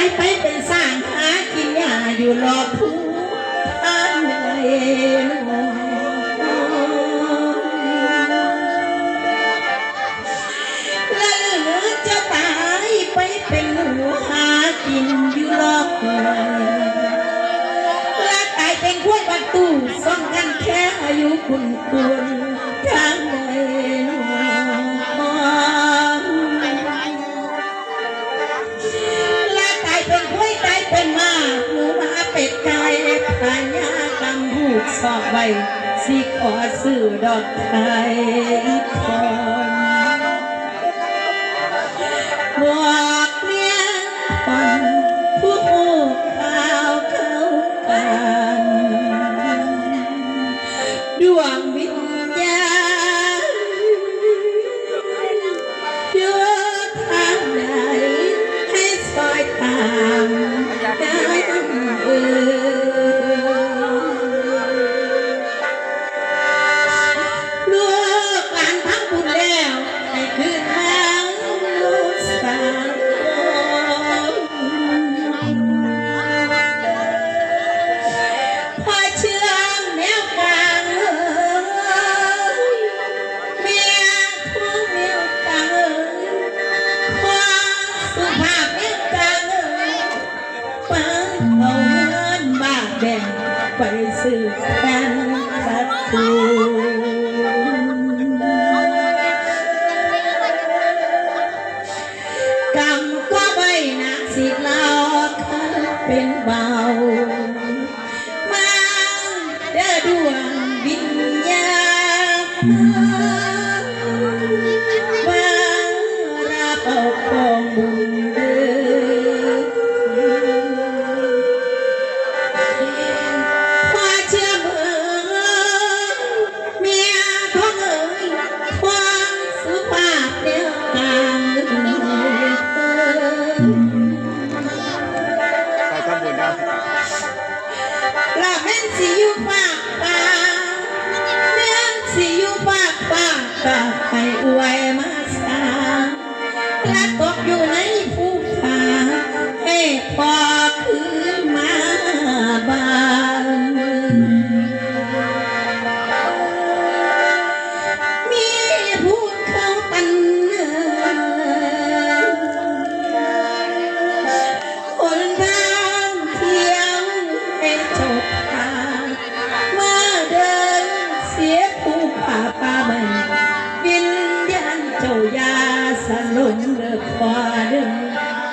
ายไปเป็นสร้างหากินยาอยู่รอผู้ท่านเลยและหจะตายไปเป็นหัวหากินอยู่รอผู้ละตายเป็นขั้วประตูส่องกันแค่อายุคุณตัว สอบไว้สิขอสื่อดอกไทยคนบัว And I'm fantastic.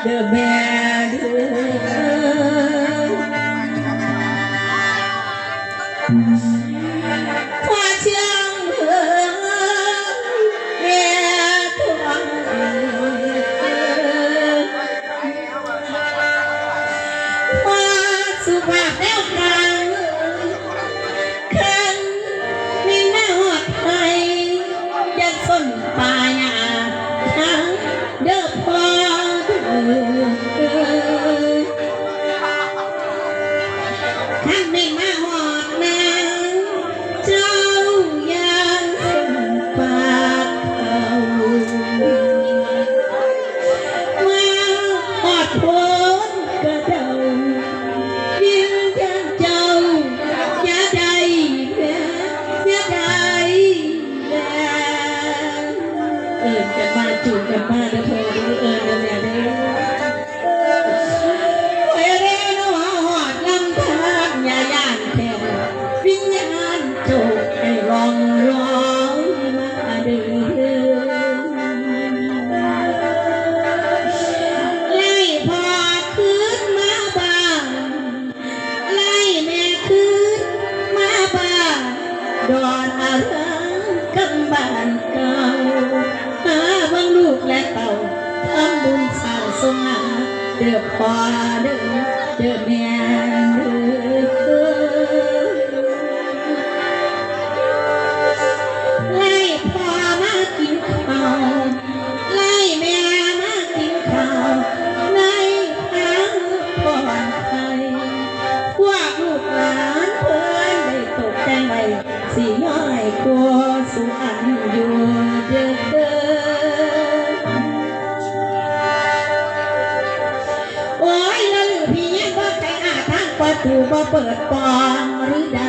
দেবে Amém. เดืออเดืแม่เดือบไล่พอมากินขาไล่แม่มากินขาไล่ทั้งปอดไทยพวกลูกหลานเพื่อได้ตกแต่งไว้สีน้อยกว่า เปิดปอนหรือใด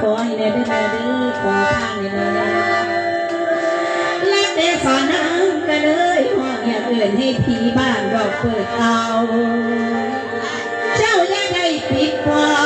ขอยห้ได้ได้ดีขอทางได้ได้และแต่ฝานังกันเลยห้องเงียบาเกินให้ผีบ้านดอกเปิดเอา เจ้าอยากได้ปิดปอน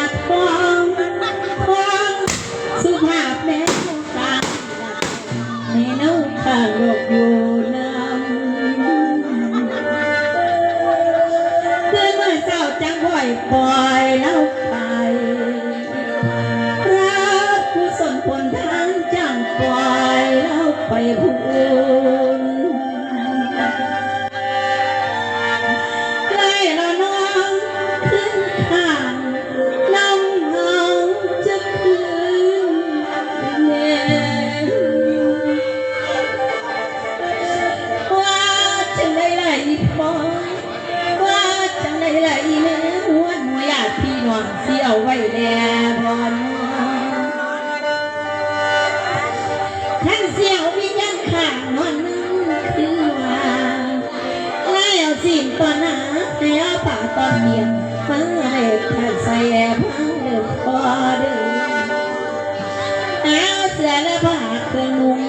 quay quay เมียมาเล็ดทัานใส่แอบพัเด็มพอดึงเอาเสื้และผ้าเครื่องนุ่ง